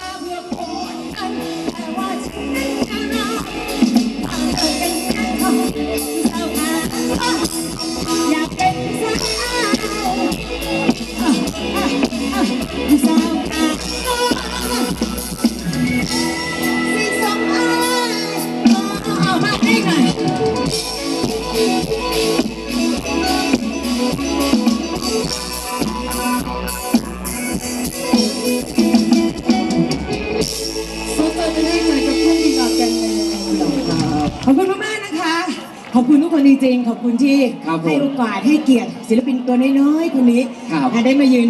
I will คุณทุกคนจริงๆ ขอบคุณที่ครับผมให้โอกาสให้เกียรติศิลปินตัวน้อยๆคนนี้ครับ อะได้มายืน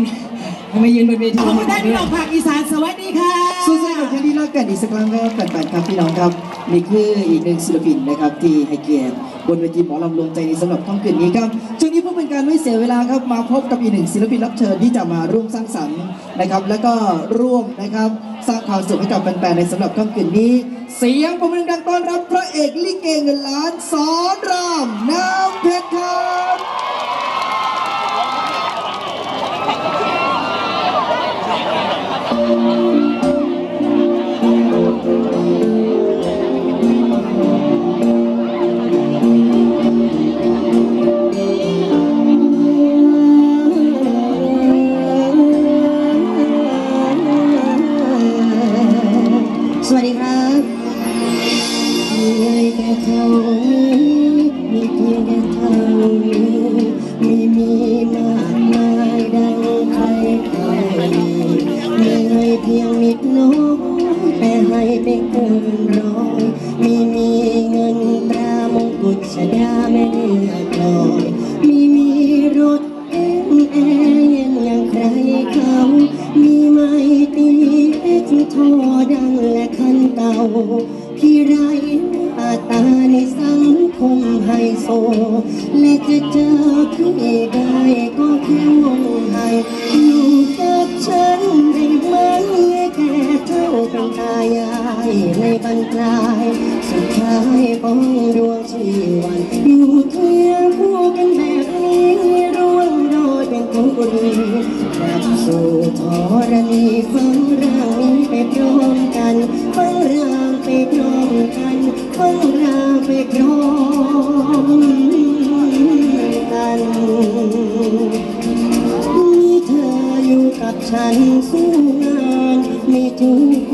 มายืนบนเวทีขอบคุณท่านพี่น้องภาคอีสานสวัสดีค่ะ สู้ๆกับแค่นี้รักกันอีกสักครั้งครับแฟนๆครับพี่น้องครับนี่คืออีกหนึ่งศิลปินนะครับที่ให้เกียรติบนเวทีหมอลำลงใจนี้สำหรับค่ำคืนนี้ครับช่วงนี้ เป็นการไม่เสียเวลาครับมาพบกับอีกหนึ่งศิลปินรับเชิญที่จะมาร่วมสร้างสรรค์นะครับ แล้วก็ร่วมนะครับสร้างความสุขให้กับแฟนๆในสำหรับค่ำคืนนี้ เสียงประมือดังต้อนรับพระเอกลิเกเงินล้านสอนรามน้ำเพชรครับส ท่านี้มีเพียงแค่เท่านี้ไม่มีมากมายดังใครเคยมีให้เพียงนิดน้อยแต่ให้ไปเกินร้อยมีมีเงินตรามงกุฎชดาไม่ ฉันสู้งานไม่ทุก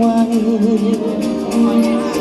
วัน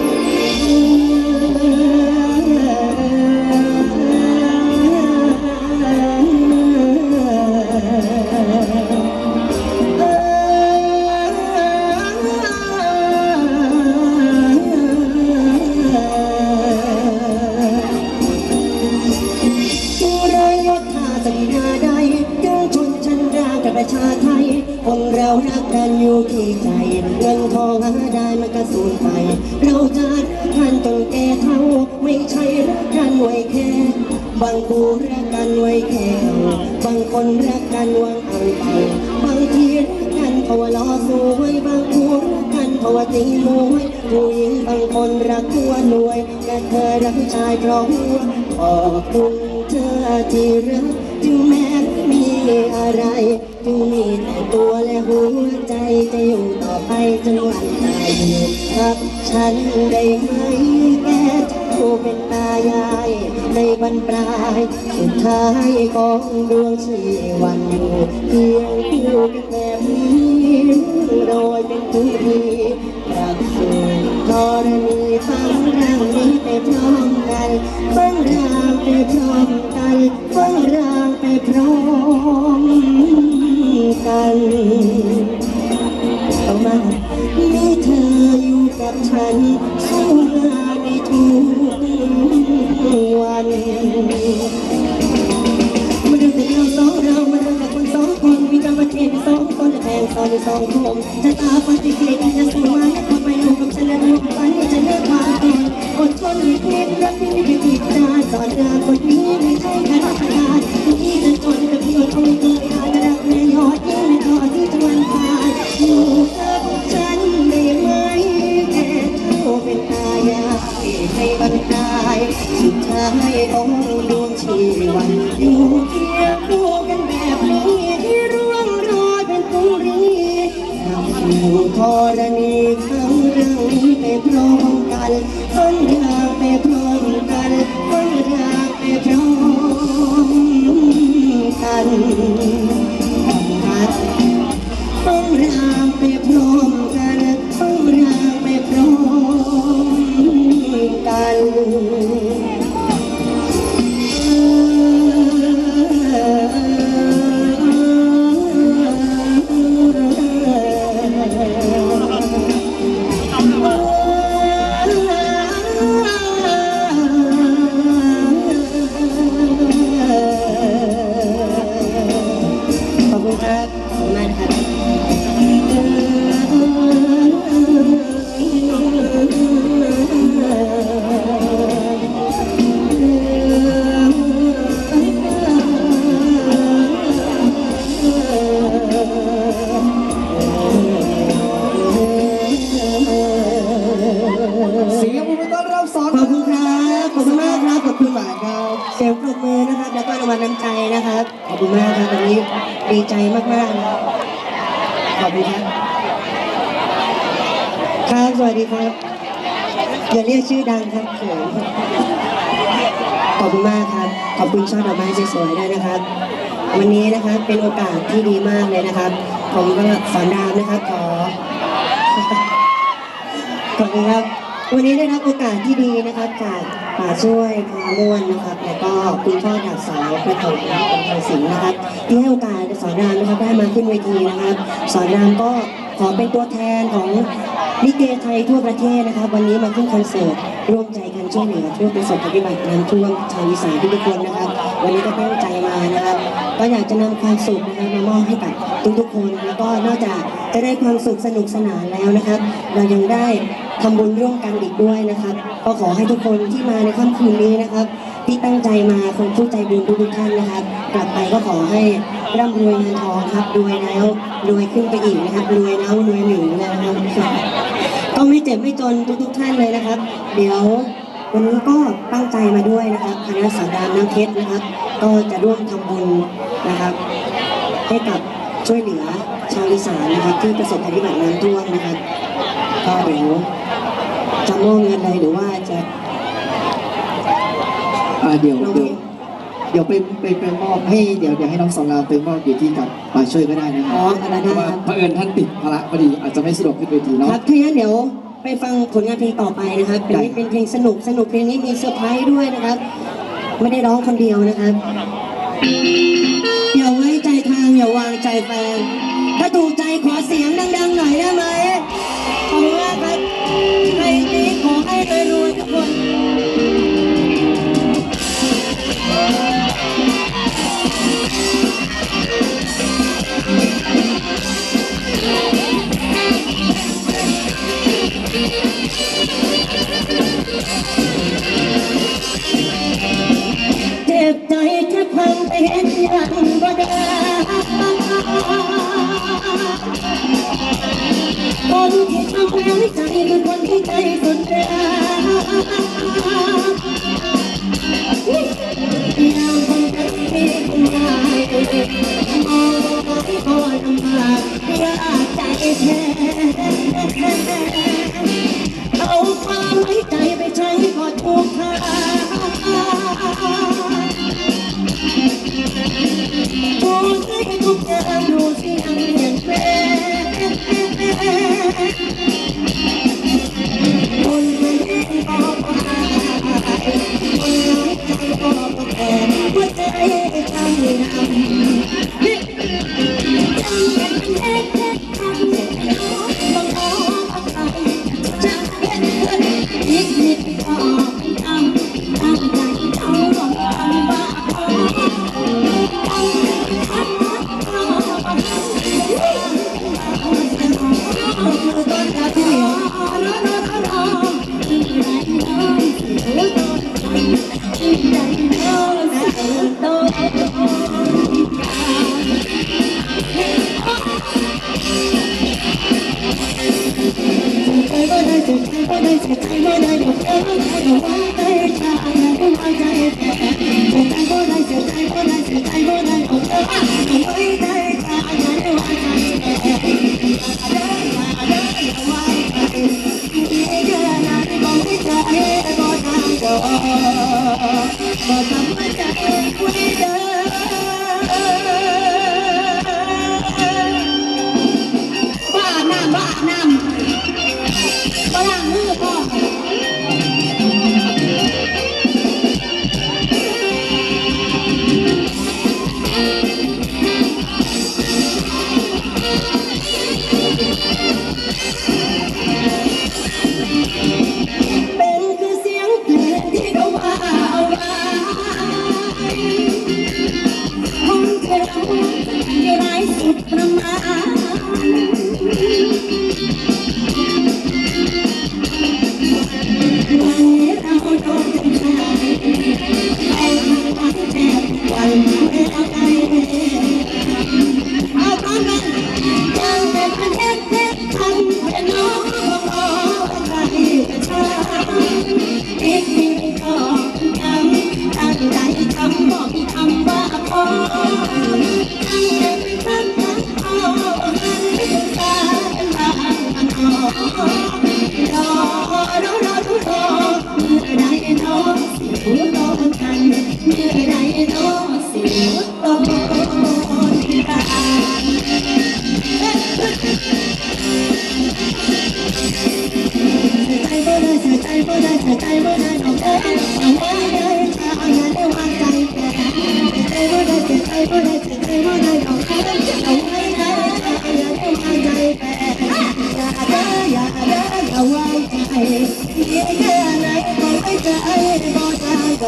บางคนรักหัวรวยแต่เธอรักชายเพราะหัวขอบคุณเธอที่รักถึงแม้มีอะไรจึงมีแต่ตัวและหัวใจจะอยู่ต่อไปจนวันตายอยู่กับฉันได้ไหมแกเจ้เป็นตายายในบรรปลาย สุดท้ายของดวงชีวันอยู่เพียงคู่กันแบบนี้โดยเป็นทุ มกันฟังร่างไปพร้อมกันฟังร่างไปพร้อมกันเอามามีเธออยู่กับฉันสู้งาในทุกวันมาดูแต่เราสองเรามาดูแต่คนสองคนมีกรรมเทศสองคนและแทงสอนสองคมจะตาฟันติเกกันจะสู้มาและคนไปอยู่กับฉันและรวมฝัน จะเลิกความตนอดทนอีกนิดรักที่ไม่ได้ผิดตาสอนราคนนี้ไม่ใช่แค่รักการที่จะจนแต่พี่อดทนเกินขาดรักแม่ยอดยิ่งในทอที่จะวันผ่านอยู่กับฉันได้ไหมแค่เท่าเป็นตายาให้บรรดายสุดท้ายของดวงชีวันอยู่เคียงคู่กันแบบนี้ที่ร่วงโรยเป็นตุรีอยู่ธรณีเขาเรื่องไปพร้อม ครับสวัสดีครับ อย่าเรียกชื่อดังครับเขินขอบคุณมากครับ ขอบคุณช่อดอกไม้สวยๆด้วยนะครับ วันนี้นะครับเป็นโอกาสที่ดีมากเลยนะครับ ผมก็สอนรามนะครับขอขอบคุณครับ วันนี้ได้รับโอกาสที่ดีนะครับจากป่าช่วยพาม่วนนะครับ แล้วก็คุณพ่อดาบสาวประถมเป็นไทยสิงห์นะครับ ที่ให้โอกาสสอนรามนะครับได้มาขึ้นเวทีนะครับ สอนรามก็ขอเป็นตัวแทนของ ลิเกไทยทั่วประเทศนะครับวันนี้มาขึ้นคอนเสิร์ตร่วมใจกันช่วยเหลือช่วยประสบภัยพิบัติน้ำท่วมชาวอีสานทุกคนนะครับวันนี้ก็ตั้งใจมานะครับก็อยากจะนำความสุขนะครับมามอบให้กับทุกๆคนแล้วก็นอกจากจะได้ความสุขสนุกสนานแล้วนะครับเรายังได้ทำบุญร่วมกันอีกด้วยนะครับ ก็ขอให้ทุกคนที่มาในค่ำคืนนี้นะครับ ที่ตั้งใจมาคนผู้ใจบุญทุกท่านนะครับ กลับไปก็ขอให้ร่ำรวยเงินทองครับรวยแล้วรวยขึ้นไปอีกนะครับรวยแล้วรวยหนึ่งนะครับ ก็ไม่เจ็บไม่จนทุกๆท่านเลยนะครับ เดี๋ยววันนี้ก็ตั้งใจมาด้วยนะครับคณะสาดามน้ำเพชรนะครับ ก็จะร่วมทำบุญนะครับ ให้กับช่วยเหลือชาวอีสานนะครับ ที่ประสบภัยพิบัติน้ำท่วมนะครับ ก็เดี๋ยวจะมอบเงินเลยหรือว่าจะ อ่าเดี๋ยวเดี๋ยว เดี๋ยวไปไปไปมอบให้เดี๋ยวเดี๋ยวให้น้องสอนรามไปมอบอยู่ที่กับป่าช่วยก็ได้นะคอ๋รัอบอะไรเพได้ราะว่าครับเผอิญท่านติดภาระพอดีอาจจะไม่สะดวกขึ้นเวทีเนาะครับถ้างั้นเดี๋ยวไปฟังผลงานเพลงต่อไปนะครับเป็นได้เป็นเพลงสนุกสนุกเพลงนี้มีเซอร์ไพรส์ด้วยนะครับ ไม่ได้ร้องคนเดียวนะครับอย่าไว้ใจทางอย่าวางใจแฟนถ้าถูกใจขอเสียงดังๆหน่อยได้ไหม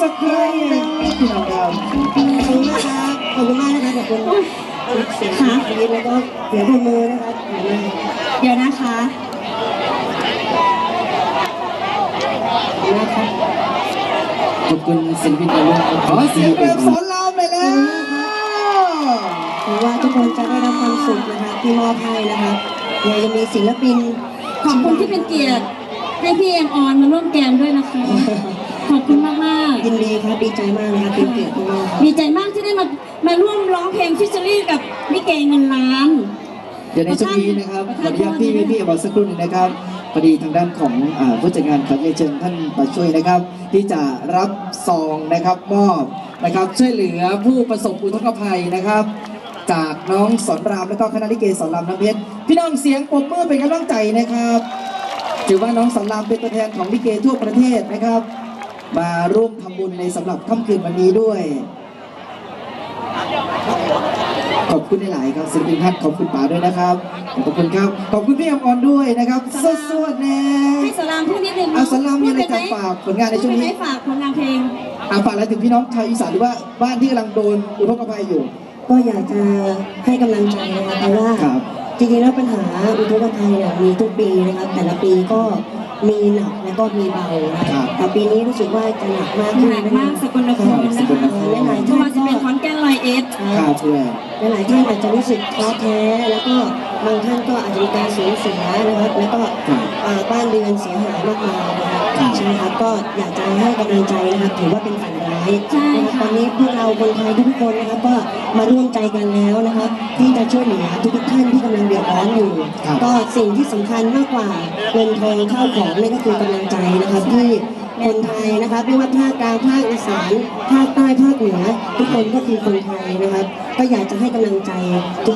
สักครั้งพี่น้องครับขอบคุณมากครับขอบคุณมากนะครับขอบคุณเสียงขาดีแล้วก็เสียงปรบมือนะครับเดี๋ยวนะคะนะครับขอบคุณศิลปินในวงขอเสียงแบบสอนรามเลยแล้วถือว่าทุกคนจะได้รับความสุขนะคะที่มอบให้นะครับเดี๋ยวจะมีศิลปิน ขอบคุณที่เป็นเกียรติให้พี่เอ็มออนมาร่วมแกมด้วยนะคะ ขอบคุณมากมากยินดีครับดีใจมากนะครับเป็นเกียรติมากๆดีใจมากที่ได้มามาร่วมร้องเพลงฟิชเชอรี่กับลิเกเงินล้านเดี๋ยวในช่วงนี้นะครับขออนุญาตพี่พี่บอกสักครู่หนึงนะครับพอดีทางด้านของอ่าผู้จัดงานขอเรียนเชิญท่านมาช่วยนะครับ ที่จะรับซองนะครับมอบนะครับช่วยเหลือผู้ประสบอุทกภัยนะครับ จากน้องสอนรามและก็คณะลิเกสอนรามน้ำเพชรพี่น้องเสียงปรบมือเป็นกำลังใจนะครับถือว่าน้องสอนรามเป็นตัวแทนของลิเกทั่วประเทศนะครับ มาร่วมทำบุญในสำหรับค่ำคืนวันนี้ด้วย ขอบคุณหลายๆครับศิลปินท่านขอบคุณป๋าด้วยนะครับ ขอบคุณครับ ขอบคุณพี่อมรด้วยนะครับสดสวดแน่ให้สลามพูดนิดนึงเอาสลามมีอะไรพูดจะปหฝากผลงานในช่วงนี้พูดไปไหมฝากผลงานเพลงอาฝากอะไรถึงพี่น้องชาวอีสานหรือว่าบ้านที่กำลังโดนอุทกภัยอยู่ๆก็อยากจะให้กำลังใจนะครับเพราะว่าครับจริงๆแล้วปัญหาอุทกภัยเนี่ยมีทุกปีนะครับแต่ละปีก็ มีหนักและก็มีเบานะครับ แต่ปีนี้รู้สึกว่าจะหนักมากขึ้นหนักมากสกลนครสนะกลนคะครหลายๆเพราะท่าว่านจะก็เป็นขอนแก่นลอยเอ็ด ครับเพื่อนหลายๆท่านอาจจะรู้สึกท้อแท้แล้วก็ บางท่านก็อาจจะมีการสูญเสียนะครับ แล้วก็ครับอ่าบ้านเรือนเสียหายมากมายนะครับครับใช่ไหมครับก็อยากจะให้กำลังใจนะครับถือว่าเป็นฝันร้ายใช่นะครับค่ะตอนนี้พวกเราคนไทยทุกๆคนนะครับก็มาร่วมใจกันแล้วนะครับ ที่จะช่วยเหลือทุกๆท่านที่กำลังเดือดร้อนอยู่ครับก็สิ่งที่สำคัญมากกว่าเงินทองข้าวของนี่ก็คือกำลังใจนะครับที่คนไทยนะครับไม่ว่าภาคกลางภาคอีสานภาคใต้ภาคเหนือทุกคนก็คือคนไทยนะครับ ก็อยากจะให้กำลังใจ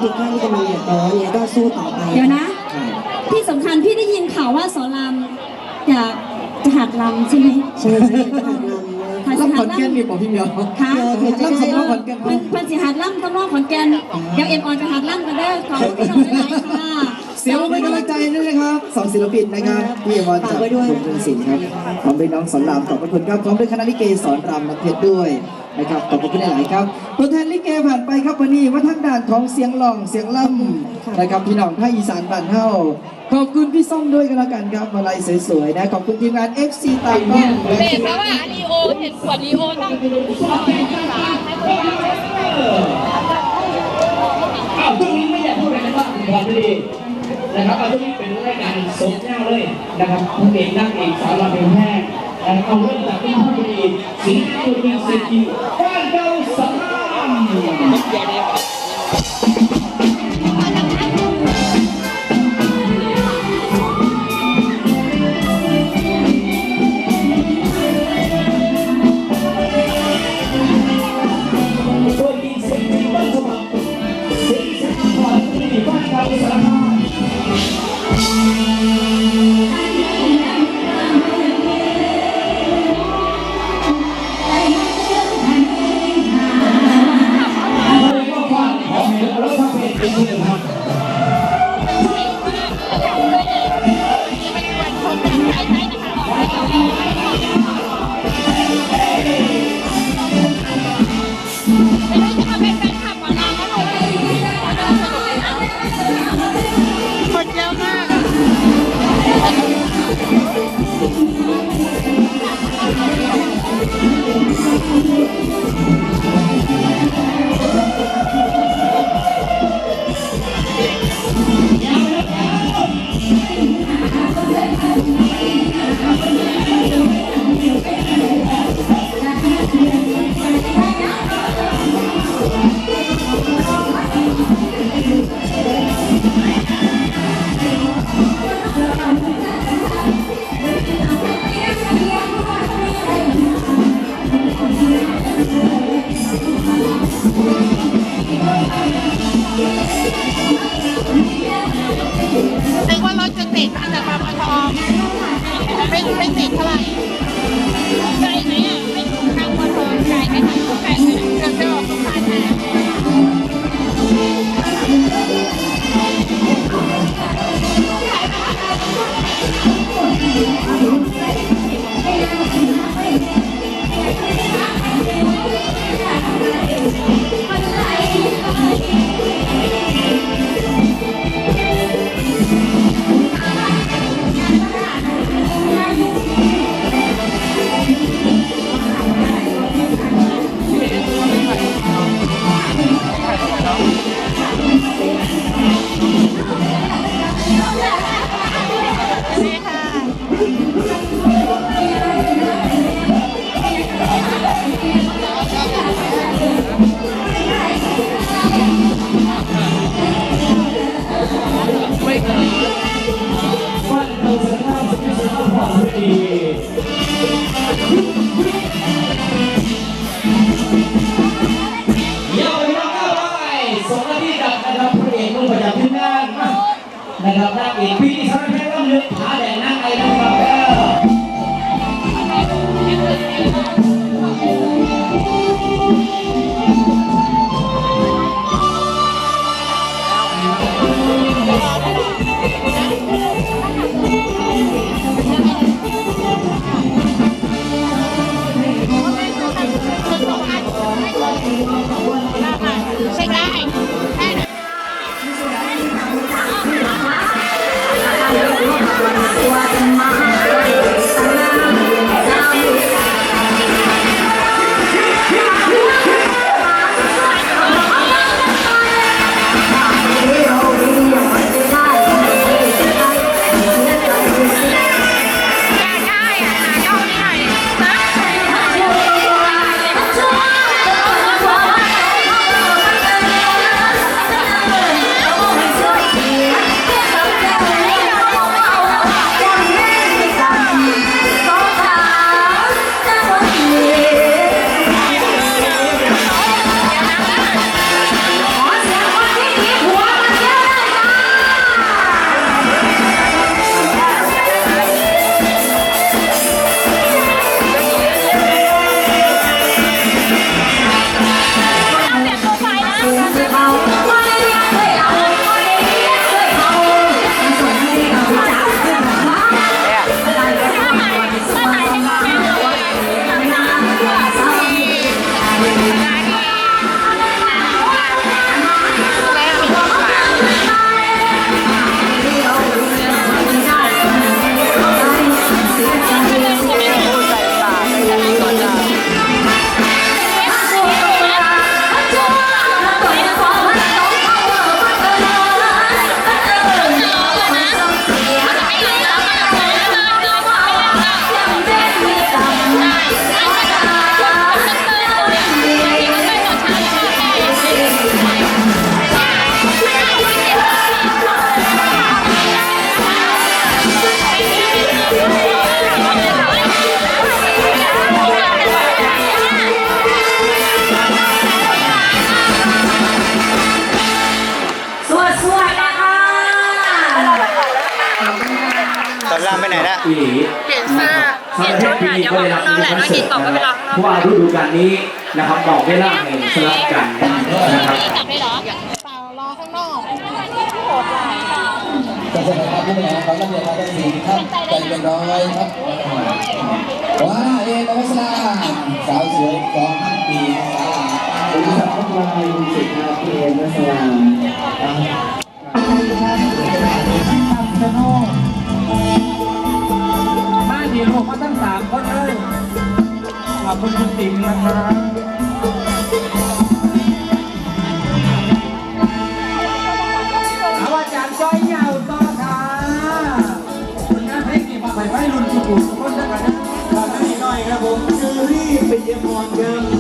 ทุกๆท่านที่กำลังเดือดร้อนเนี่ยก็สู้ต่อไปเดี๋ยวนะครับที่สำคัญพี่ได้ยินข่าวว่าสอนรามอยากจะหัดรำใช่ไหมใช่ไหมอยากจะหัดรำนะหัดรับหัขดอนแก่นมีบอกพี่เหมียวค่ะรับสำรับขอนแก่นเพิ่นเพิ่นสิหัดล่ำตำรองขอนแก่นเดี๋ยวเอ็มออนไปหัดล่ำกันเด้อขอบคุณพี่น้องหลายๆค่ะเสียงเป็นกำลังใจด้วยนะครับสองศิลปินนะครับพี่อมรจากคุณพงศิลป์ครับพร้อมด้วยน้องสอนรามขอบพระคุณครับพร้อมด้วยคณะลิเกสอนรามนักเพชรด้วย นะครับขอบพระคุณหลายๆครับตัวแทนลิเกผ่านไปครับวันนี้ว่าทางด้านของเสียงหล่องเสียงล่ำนะครับพี่น้องภาคอีสานบ้านเฮาขอบคุณพี่ส้มด้วยกันแล้วกันครับมาลัยสวยๆนะขอบคุณทีมงาน FC ตากล้องเบสแปลว่าลีโอเห็นขวดลีโอต้องอ้าวช่วงนี้ไม่อยากพูดอะไรนะครับคุณพรพอดีนะครับเอาช่วงนี้เป็นรายการสดเงาเลยนะครับพระเอกนางเอกสาวรำเพลงแห้ง นะครับเอาเรื่องจากคุณพรพอดีสิงห์ตัวจริงเสียงจริงบ้านเราสาม นึกว่ารถจะติดทางแต่บางบัวทองไม่ไม่ติดเท่าไหร่ สีหลีเปลี่ยนเสื้อเปลี่ยนชุดค่ะเดี๋ยวบอกข้างอกแหละน้องหญิงบอกว่าไปรอข้างนอกว่าฤดูกาลนี้นะครับบอกเวลาแห่สลับกันนะครับกลัรอข้างนอกโหดหลายค่ะจะสถานะผู้บริหารของนักเรียนครับสีครับใจเย็นน้อครับว้าเอ็นอสนาสาวสวยกองพันปีสาวคุณสัมภาระยุสิทธิ์ครับเอ็นอวสนาาขอบครับน ยนหกมาทั้งสามคนเลยขอบคุณคุณติ๋มนะครับเอาอาจาร์จ้อยยาต่อค่ะคุน้าเพชรนี่มาไปไม่รุนสุขุมคนสักกันนะขอน้าหน่อยครับผมจูรี่ไป็นเยมอนครับ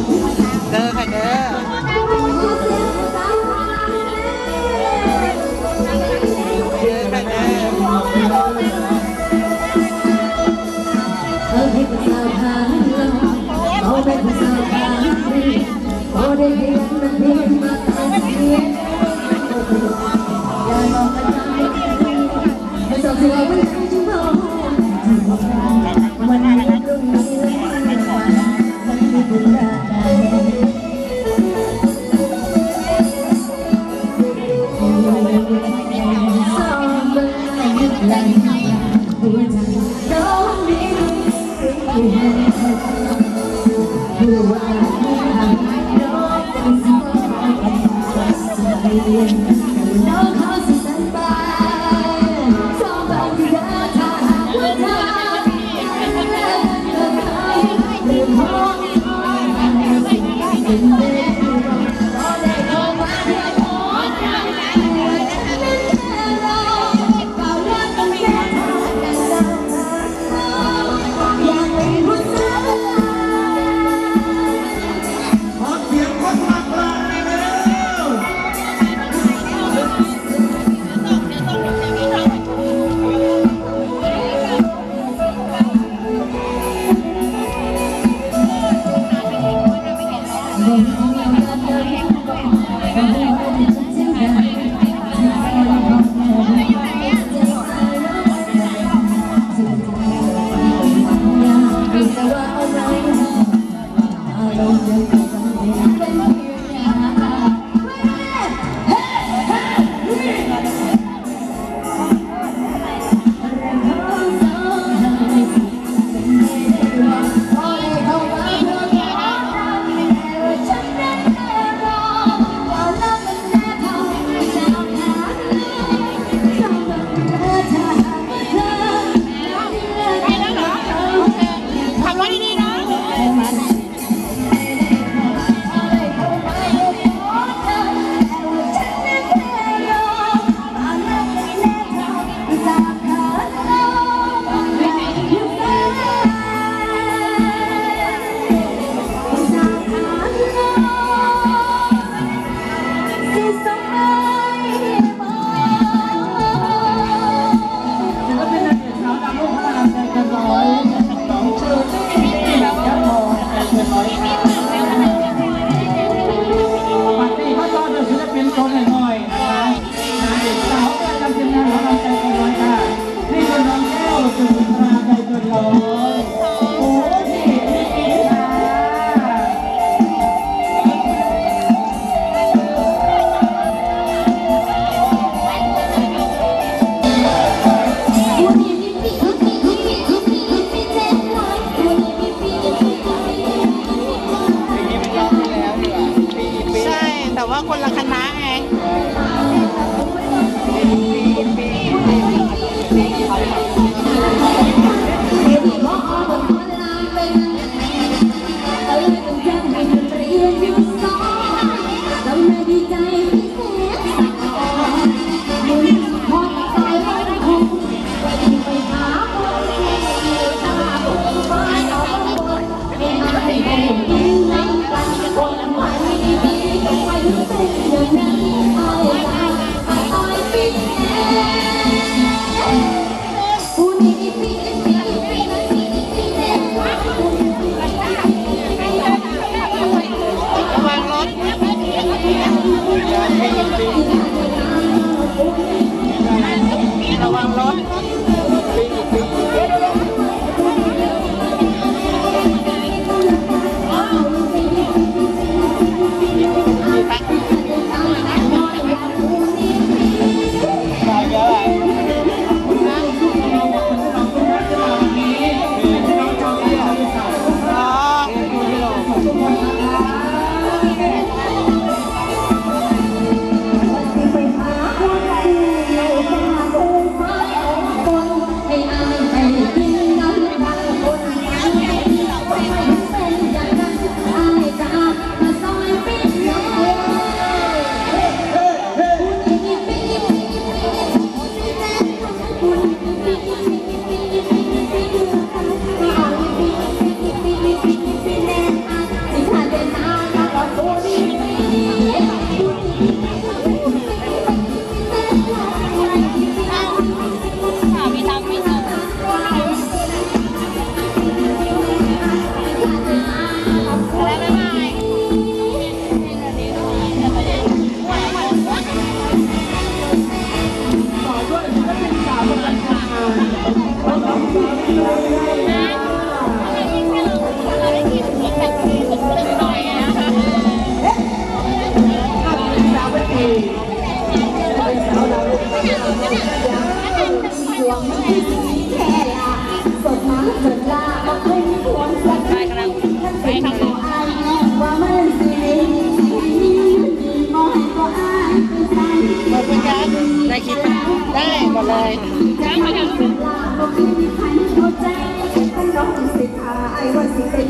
วเขาจะลาบ่เคยมีใครเข้าใจต้อง